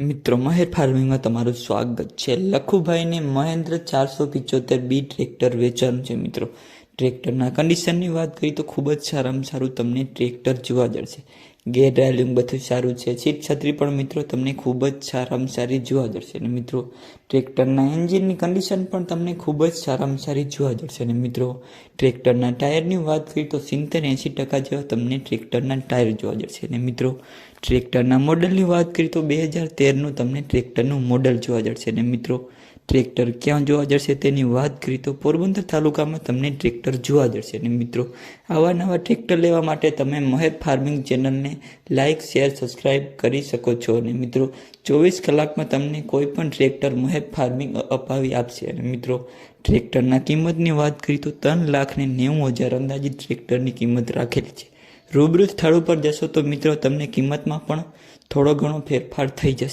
મિત્રો, મહેર ફાર્મિંગમાં તમારું સ્વાગત છે. લખુભાઈને મહેન્દ્ર ચારસો પિચોતેર બી ટ્રેક્ટર વેચાણ છે, મિત્રો. ટ્રેક્ટરના કન્ડિશનની વાત કરીએ તો ખૂબ જ સારામાં સારું તમને ટ્રેક્ટર જોવા જશે ગેર ડ્રાઇવિંગ બધું સારું છે. સીટ છત્રી પણ મિત્રો તમને ખૂબ જ સારામાં સારી જોવા જશે અને મિત્રો. ટ્રેક્ટરના એન્જિનની કન્ડિશન પણ તમને ખૂબ જ સારામાં સારી જોવા જશે અને મિત્રો. ટ્રેક્ટરના ટાયરની વાત કરીએ તો સિત્તેર એંસી ટકા જેવા તમને ટ્રેક્ટરના ટાયર જોવા જશે અને મિત્રો. ટ્રેક્ટરના મોડલની વાત કરીએ તો બે હજાર તેરનું તમને ટ્રેક્ટરનું મોડલ જોવા જશે અને મિત્રો. ટ્રેક્ટર ક્યાં જોવા જશે તેની વાત કરીએ તો પોરબંદર તાલુકામાં તમને ટ્રેક્ટર જોવા જશે અને મિત્રો, આવા નવા ટ્રેક્ટર લેવા માટે તમે મહેર ફાર્મિંગ ચેનલને લાઇક શેર સબસ્ક્રાઈબ કરી શકો છો. અને મિત્રો, ચોવીસ કલાકમાં તમને કોઈ પણ ટ્રેક્ટર મહેર ફાર્મિંગ અપાવી આપશે. અને મિત્રો, ટ્રેક્ટરના કિંમતની વાત કરીએ તો ત્રણ લાખને નેવું હજાર અંદાજિત ટ્રેક્ટરની કિંમત રાખેલી છે. રૂબરૂ સ્થળ ઉપર જશો તો મિત્રો, તમને કિંમતમાં પણ થોડો ઘણો ફેરફાર થઈ જશે.